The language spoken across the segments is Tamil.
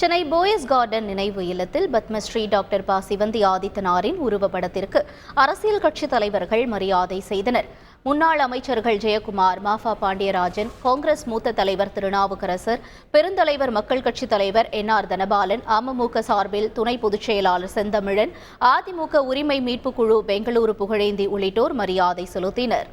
சென்னை போயஸ் கார்டன் நினைவு இல்லத்தில் பத்மஸ்ரீ டாக்டர் ப சிவந்தி ஆதித்தனாரின் உருவப்படத்திற்கு அரசியல் கட்சி தலைவர்கள் மரியாதை செய்தனர். முன்னாள் அமைச்சர்கள் ஜெயக்குமார் மாஃபா பாண்டியராஜன் காங்கிரஸ் மூத்த தலைவர் திருநாவுக்கரசர் பெருந்தலைவர் மக்கள் கட்சித் தலைவர் என் ஆர் தனபாலன் அமமுக சார்பில் துணை பொதுச் செயலாளர் செந்தமிழன் அதிமுக உரிமை மீட்புக் குழு பெங்களூரு புகழேந்தி உள்ளிட்டோர் மரியாதை செலுத்தினர்.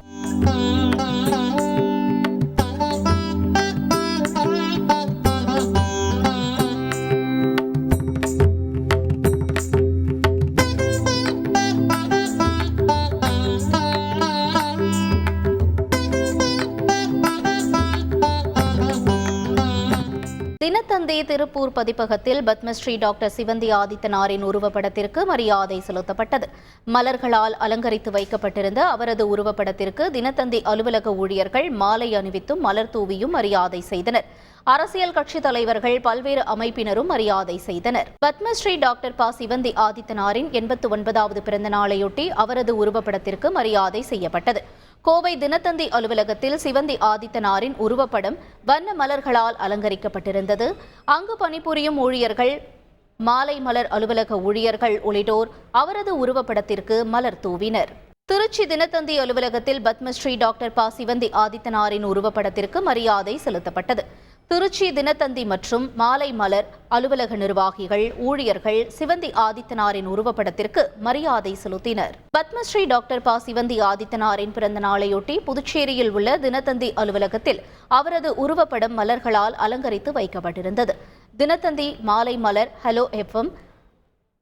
தந்தை திருப்பூர் பதிப்பகத்தில் பத்மஸ்ரீ டாக்டர் சிவந்தி ஆதித்தனாரின் உருவப்படத்திற்கு மரியாதை செலுத்தப்பட்டது. மலர்களால் அலங்கரித்து வைக்கப்பட்டிருந்த அவரது உருவப்படத்திற்கு தினத்தந்தி அலுவலக ஊழியர்கள் மாலை அணிவித்தும் மலர் தூவியும் மரியாதை செய்தனர். அரசியல் கட்சி தலைவர்கள் பல்வேறு அமைப்பினரும் மரியாதை செய்தனர். பத்மஸ்ரீ டாக்டர் ப. சிவந்தி ஆதித்தனாரின் எண்பத்து ஒன்பதாவது பிறந்த நாளையொட்டி அவரது உருவப்படத்திற்கு மரியாதை செய்யப்பட்டது. கோவை தினத்தந்தி அலுவலகத்தில் சிவந்தி ஆதித்தனாரின் உருவப்படம் வண்ண மலர்களால் அலங்கரிக்கப்பட்டிருந்தது. அங்கு பணிபுரியும் ஊழியர்கள் மாலை மலர் அலுவலக ஊழியர்கள் உள்ளிட்டோர் அவரது உருவப்படத்திற்கு மலர் தூவினர். திருச்சி தினத்தந்தி அலுவலகத்தில் பத்மஸ்ரீ டாக்டர் ப. சிவந்தி ஆதித்தனாரின் உருவப்படத்திற்கு மரியாதை செலுத்தப்பட்டது. திருச்சி தினத்தந்தி மற்றும் மாலை மலர் அலுவலக நிர்வாகிகள் ஊழியர்கள் சிவந்தி ஆதித்தனாரின் உருவப்படத்திற்கு மரியாதை செலுத்தினர். பத்மஸ்ரீ டாக்டர் ப. சிவந்தி ஆதித்தனாரின் பிறந்த நாளையொட்டி புதுச்சேரியில் உள்ள தினத்தந்தி அலுவலகத்தில் அவரது உருவப்படம் மலர்களால் அலங்கரித்து வைக்கப்பட்டிருந்தது. Dinathanthi Maalai Malar hello FM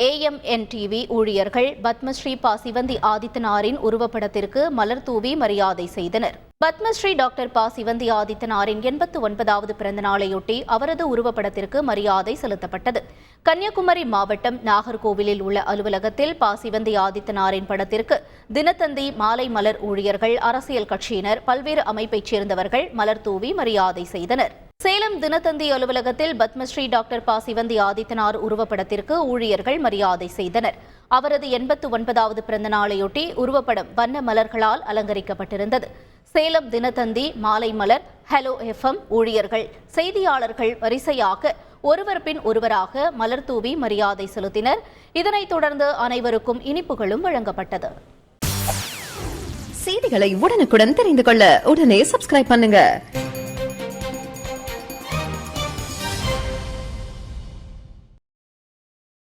AMN TV ஊழியர்கள் பத்மஸ்ரீ பா சிவந்தி ஆதித்தனாரின் உருவப்படத்திற்கு மலர் தூவி மரியாதை செய்தனர். பத்மஸ்ரீ டாக்டர் பா சிவந்தி ஆதித்தனாரின் எண்பத்து ஒன்பதாவது பிறந்த நாளையொட்டி அவரது உருவப்படத்திற்கு மரியாதை செலுத்தப்பட்டது. கன்னியாகுமரி மாவட்டம் நாகர்கோவிலில் உள்ள அலுவலகத்தில் பா சிவந்தி ஆதித்தனாரின் படத்திற்கு தினத்தந்தி மாலை மலர் ஊழியர்கள் அரசியல் கட்சியினர் பல்வேறு அமைப்பைச் சேர்ந்தவர்கள் மலர் தூவி மரியாதை செய்தனர். சேலம் தினத்தந்தி அலுவலகத்தில் பத்மஸ்ரீ டாக்டர் ப. சிவந்தி ஆதித்தனார் உருவப்படத்திற்கு ஊழியர்கள் மரியாதை செய்தனர். அவரது எண்பத்து ஒன்பதாவது பிறந்த நாளையொட்டி உருவப்படம் வண்ண மலர்களால் அலங்கரிக்கப்பட்டிருந்தது. சேலம் தினத்தந்தி மாலை மலர் ஹலோ எஃப்எம் ஊழியர்கள் செய்தியாளர்கள் வரிசையாக ஒருவர் பின் ஒருவராக மலர் தூவி மரியாதை செலுத்தினர். இதனைத் தொடர்ந்து அனைவருக்கும் இனிப்புகளும் வழங்கப்பட்டது. செய்திகளை உடனுக்குடன் தெரிந்து கொள்ள உடனே சப்ஸ்கிரைப் பண்ணுங்க.